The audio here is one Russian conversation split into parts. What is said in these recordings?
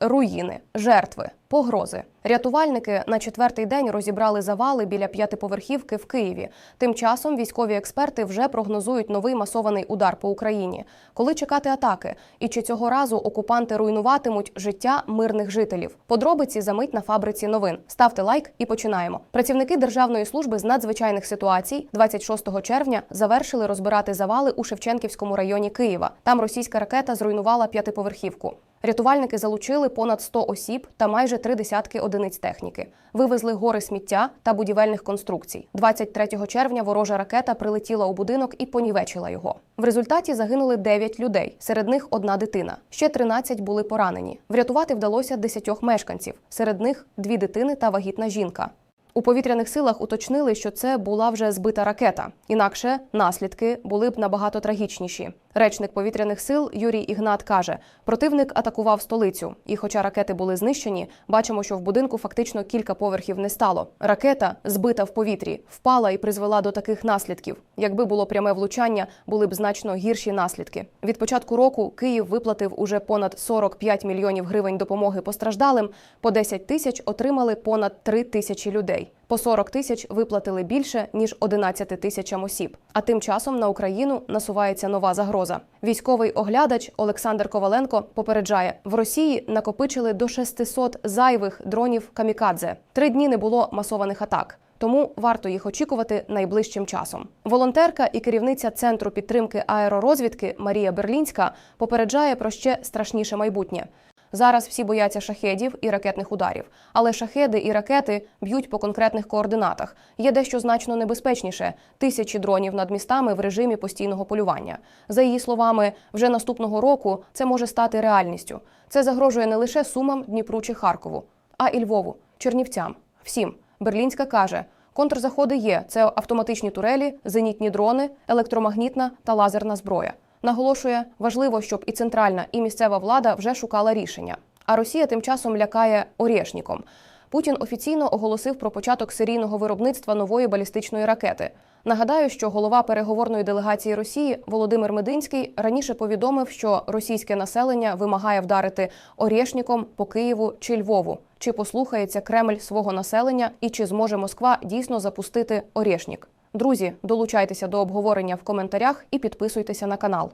руїни, жертви, погрози. Рятувальники на четвертий день розібрали завали біля п'ятиповерхівки в Києві. Тим часом військові експерти вже прогнозують новий масований удар по Україні. Коли чекати атаки? І чи цього разу окупанти руйнуватимуть життя мирних жителів? Подробиці за мить на фабриці новин. Ставте лайк і починаємо. Працівники Державної служби з надзвичайних ситуацій 26 червня завершили розбирати завали у Шевченківському районі Києва. Там російська ракета зруйнувала п'ятиповерхівку. Рятувальники залучили понад 100 осіб та майже три десятки одиниць техніки. Вивезли гори сміття та будівельних конструкцій. 23 червня ворожа ракета прилетіла у будинок і понівечила його. В результаті загинули 9 людей, серед них одна дитина. Ще 13 були поранені. Врятувати вдалося 10 мешканців, серед них дві дитини та вагітна жінка. У повітряних силах уточнили, що це була вже збита ракета. Інакше наслідки були б набагато трагічніші. Речник повітряних сил Юрій Ігнат каже: противник атакував столицю, і, хоча ракети були знищені, бачимо, що в будинку фактично кілька поверхів не стало. Ракета, збита в повітрі, впала і призвела до таких наслідків. Якби було пряме влучання, були б значно гірші наслідки. Від початку року Київ виплатив уже понад 45 мільйонів гривень допомоги постраждалим. По 10 тисяч отримали понад 3 тисячі людей. По 40 тисяч виплатили більше ніж 11 тисячам осіб. А тим часом на Україну насувається нова загроза. Військовий оглядач Олександр Коваленко попереджає: в Росії накопичили до 600 зайвих дронів камікадзе. Три дні не було масованих атак. Тому варто їх очікувати найближчим часом. Волонтерка і керівниця центру підтримки аеророзвідки Марія Берлінська попереджає про ще страшніше майбутнє. Зараз всі бояться шахедів і ракетних ударів, але шахеди і ракети б'ють по конкретних координатах. Є дещо значно небезпечніше тисячі дронів над містами в режимі постійного полювання. За її словами, вже наступного року це може стати реальністю. Це загрожує не лише Сумам, Дніпру чи Харкову, а і Львову, Чернівцям. Всім Берлінська каже. Контрзаходи є: це автоматичні турелі, зенітні дрони, електромагнітна та лазерна зброя. Наголошує, важливо, щоб і центральна, і місцева влада вже шукала рішення. А Росія тим часом лякає орєшніком. Путін офіційно оголосив про початок серійного виробництва нової балістичної ракети. Нагадаю, що голова переговорної делегації Росії Володимир Мединський раніше повідомив, що російське населення вимагає вдарити орєшніком по Києву чи Львову. Чи послухається Кремль свого населення і чи зможе Москва дійсно запустити орєшнік? Друзі, долучайтеся до обговорення в коментарях і підписуйтеся на канал.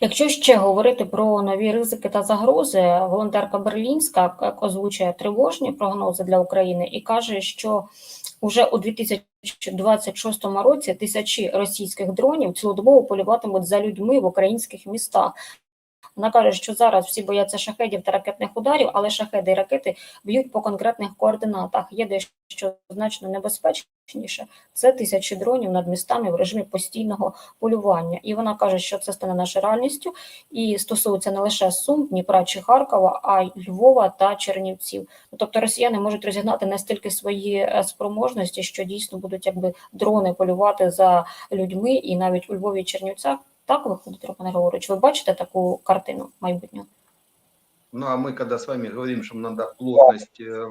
Якщо ще говорити про нові ризики та загрози, волонтерка Берлінська озвучує тривожні прогнози для України і каже, що уже у 2026 році тисячі російських дронів цілодобово полюватимуть за людьми в українських містах. Вона каже, що зараз всі бояться шахедів та ракетних ударів, але шахеди і ракети б'ють по конкретних координатах. Є дещо значно небезпечніше. Це тисячі дронів над містами в режимі постійного полювання. І вона каже, що це стане нашою реальністю і стосується не лише Сум, Дніпра чи Харкова, а й Львова та Чернівців. Ну, Тобто росіяни можуть розігнати настільки свої е, спроможності, що дійсно будуть якби дрони полювати за людьми, і навіть у Львові і Чернівцях. Так виходить, Роман Григорович, ви бачите таку картину майбутнього? Ну а мы, когда с вами говорим, что надо плотность, э, э,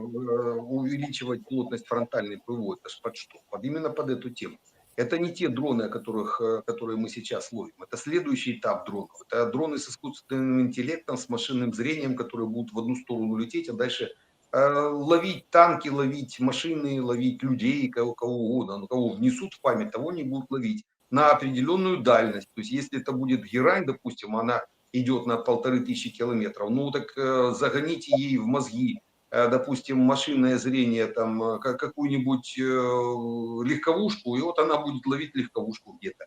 увеличивать плотность фронтальной ПВО, это ж под что? Под именно под эту тему. Это не те дроны, о которых, э, которые мы сейчас ловим. Это следующий этап дронов. Это дроны с искусственным интеллектом, с машинным зрением, которые будут в одну сторону лететь, а дальше э, ловить танки, ловить машины, ловить людей, кого, кого угодно. Ну, кого внесут в память, того не будут ловить на определенную дальность. То есть если это будет герань, допустим, она идет на полторы тысячи километров, ну так э, загоните ей в мозги, э, допустим, машинное зрение, там э, как- какую-нибудь э, легковушку, и вот она будет ловить легковушку где-то.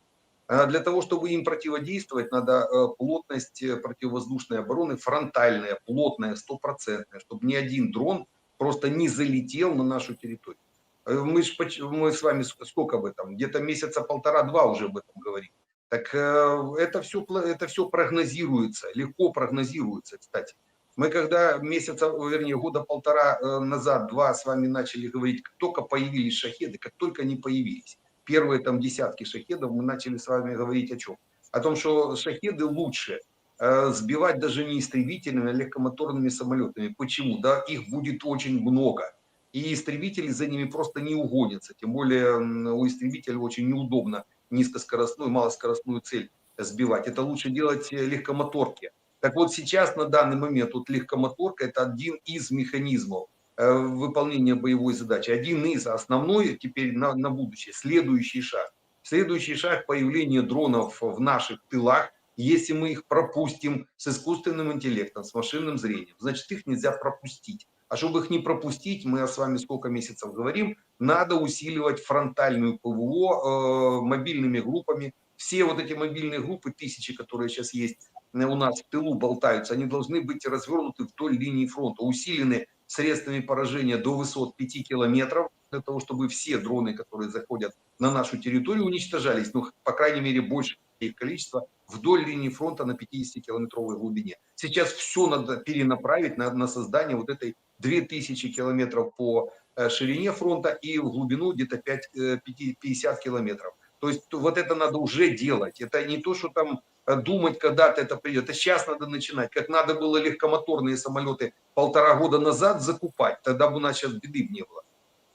А Для того, чтобы им противодействовать, надо плотность противовоздушной обороны фронтальная, плотная, стопроцентная, чтобы ни один дрон просто не залетел на нашу территорию. Э, Мы, ж, мы с вами ск- сколько об этом? Где-то месяца полтора-два уже об этом говорим. Так э, это все, это все прогнозируется, легко прогнозируется, кстати. Мы когда месяца, вернее, года полтора э, назад, два с вами начали говорить, как только появились шахеды, как только они появились, первые там десятки шахедов, мы начали с вами говорить о чем? О том, что шахеды лучше сбивать даже не истребительными, а легкомоторными самолетами. Почему? Да, их будет очень много. И истребители за ними просто не угонятся. Тем более у истребителя очень неудобно низкоскоростную, малоскоростную цель сбивать, это лучше делать э, легкомоторки. Так вот сейчас на данный момент вот легкомоторка это один из механизмов э, выполнения боевой задачи, один из, основной теперь на, на будущее, следующий шаг. Следующий шаг появления дронов в наших тылах, если мы их пропустим с искусственным интеллектом, с машинным зрением, значит их нельзя пропустить. А чтобы их не пропустить, мы с вами сколько месяцев говорим, надо усиливать фронтальную ПВО э, мобильными группами. Все вот эти мобильные группы, тысячи, которые сейчас есть э, у нас в тылу болтаются, они должны быть развернуты вдоль линии фронта, усилены средствами поражения до высот 5 километров, для того, чтобы все дроны, которые заходят на нашу территорию, уничтожались, ну, по крайней мере, больше их количество вдоль линии фронта на 50-километровой глубине. Сейчас все надо перенаправить на, на создание вот этой 2000 километров по э, ширине фронта и в глубину где-то 5, э, 50 километров. То есть вот это надо уже делать. Это не то, что там э, думать, когда-то это придет. Это сейчас надо начинать. Как надо было легкомоторные самолеты полтора года назад закупать, тогда бы у нас сейчас беды не было.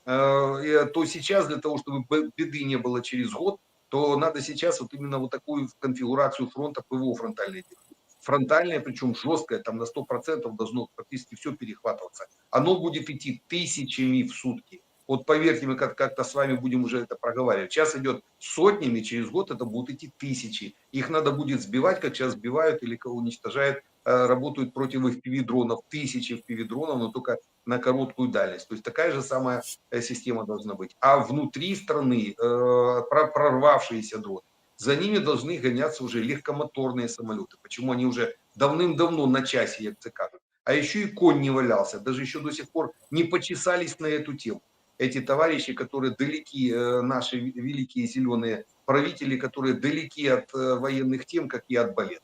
То сейчас для того, чтобы беды не было через год, то надо сейчас вот именно вот такую конфигурацию фронта ПВО фронтальной делать. Фронтальное, причем жесткое, там на 100% должно практически все перехватываться. Оно будет идти тысячами в сутки. Вот поверьте, мы как- как-то с вами будем уже это проговаривать. Сейчас идет сотнями, через год это будут идти тысячи. Их надо будет сбивать, как сейчас сбивают или кого уничтожают, э, работают против FPV дронов, тысячи FPV дронов, но только на короткую дальность. То есть такая же самая э, система должна быть. А внутри страны э, про- прорвавшиеся дроны, за ними должны гоняться уже легкомоторные самолеты. Почему они уже давным-давно на часе, як це кажуть. А еще и конь не валялся, даже еще до сих пор не почесались на эту тему. Эти товарищи, которые далеки, э, наши великие зеленые правители, которые далеки от э, военных тем, как и от балет.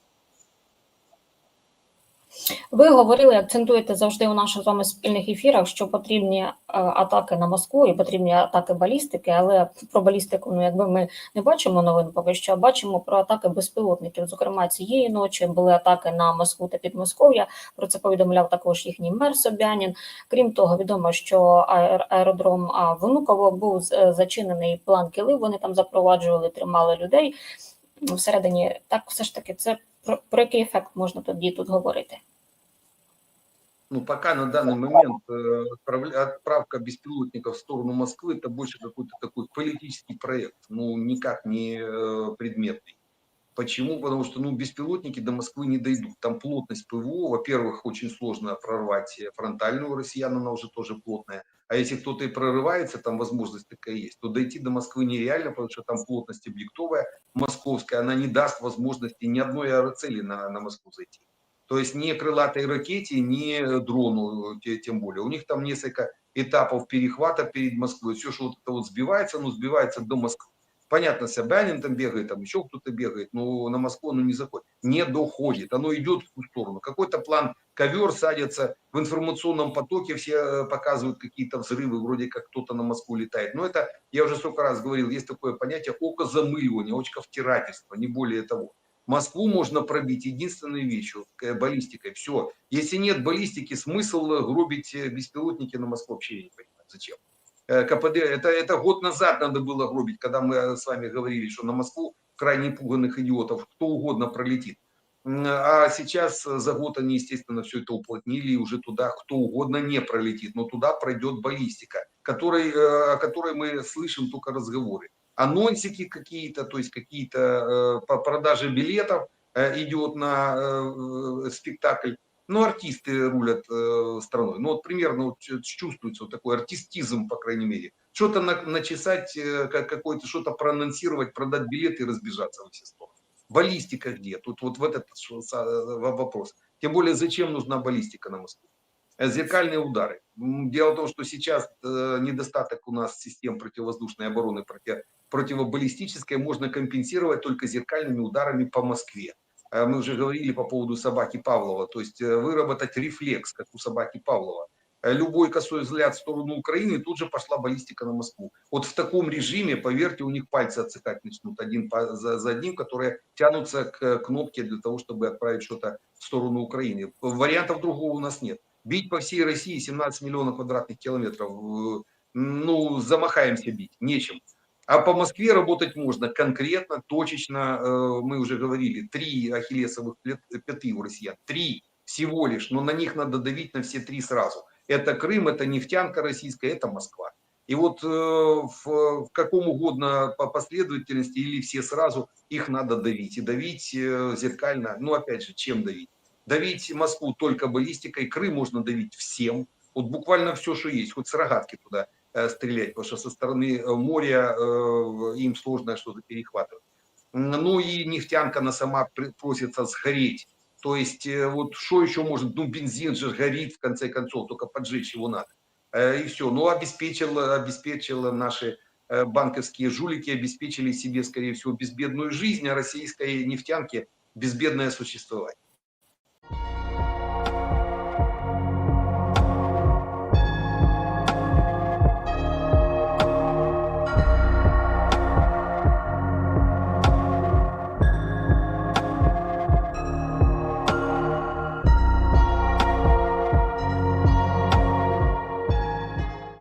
Ви говорили, акцентуєте завжди у наших з вами спільних ефірах, що потрібні е, атаки на Москву і потрібні атаки балістики, але про балістику, ну якби ми не бачимо новин поки що, а бачимо про атаки безпілотників. Зокрема, цієї ночі були атаки на Москву та Підмосков'я. Про це повідомляв також їхній мер Собянін. Крім того, відомо, що аер- аеродром Внуково був е, зачинений план кили. Вони там запроваджували, тримали людей всередині. Так, все ж таки, це про, про який ефект можна тоді тут говорити? Ну, пока на данный момент э, отправля- отправка беспилотников в сторону Москвы это больше какой-то такой политический проект, ну, никак не э, предметный. Почему? Потому что, ну, беспилотники до Москвы не дойдут. Там плотность ПВО, во-первых, очень сложно прорвать э, фронтальную у россиян, она уже тоже плотная. А если кто-то и прорывается, там возможность такая есть, то дойти до Москвы нереально, потому что там плотность объектовая, московская, она не даст возможности ни одной аэроцели на, на Москву зайти. То есть ни крылатой ракете, ни дрону, те- тем более. У них там несколько этапов перехвата перед Москвой. Все, что вот это вот сбивается, ну, сбивается до Москвы. Понятно, Собянин там бегает, там еще кто-то бегает, но на Москву оно не заходит. Не доходит, оно идет в ту сторону. Какой-то план, ковер садится, в информационном потоке все э, показывают какие-то взрывы, вроде как кто-то на Москву летает. Но это, я уже столько раз говорил, есть такое понятие окозамыливания, очковтирательство, не более того. Москву можно пробить единственной вещью, э, баллистикой. Все. Если нет баллистики, смысл э, гробить беспилотники на Москву вообще я не понимаю. Зачем? Э, КПД, это, это год назад надо было гробить, когда мы э, с вами говорили, что на Москву крайне пуганных идиотов кто угодно пролетит. А сейчас за год они, естественно, все это уплотнили, и уже туда кто угодно не пролетит, но туда пройдет баллистика, которой, э, о которой мы слышим только разговоры анонсики какие-то, то есть какие-то по продаже билетов идет на спектакль. Ну, артисты рулят э, страной. Ну, вот примерно вот чу- чувствуется вот такой артистизм, по крайней мере. Что-то на- начесать, э, как какое-то что-то проанонсировать, продать билеты и разбежаться во все стороны. Баллистика где? Тут вот в этот вопрос. Тем более, зачем нужна баллистика на Москву? Э, Зеркальные удары. Дело в том, что сейчас э, недостаток у нас систем противовоздушной обороны, против, противобаллистической можно компенсировать только зеркальными ударами по Москве. Э, Мы уже говорили по поводу собаки Павлова, то есть э, выработать рефлекс, как у собаки Павлова. Э, Любой косой взгляд в сторону Украины, тут же пошла баллистика на Москву. Вот в таком режиме, поверьте, у них пальцы отсыкать начнут один за одним, которые тянутся к кнопке для того, чтобы отправить что-то в сторону Украины. Вариантов другого у нас нет. Бить по всей России 17 миллионов квадратных километров, э, ну, замахаемся бить, нечем. А по Москве работать можно конкретно, точечно. Э, Мы уже говорили, три ахиллесовых пяты у россиян. Три всего лишь, но на них надо давить на все три сразу. Это Крым, это нефтянка российская, это Москва. И вот э, в, каком угодно по последовательности или все сразу их надо давить. И давить э, зеркально, ну опять же, чем давить? Давить Москву только баллистикой, Крым можно давить всем. Вот буквально все, что есть, хоть с рогатки туда стрелять, потому что со стороны э, моря э, им сложно что-то перехватывать. Ну и нефтянка, она сама просится сгореть. То есть э, вот что еще может, ну бензин же горит в конце концов, только поджечь его надо. Э, И все. Ну обеспечил, обеспечил наши э, банковские жулики, обеспечили себе, скорее всего, безбедную жизнь, а российской нефтянке безбедное существование.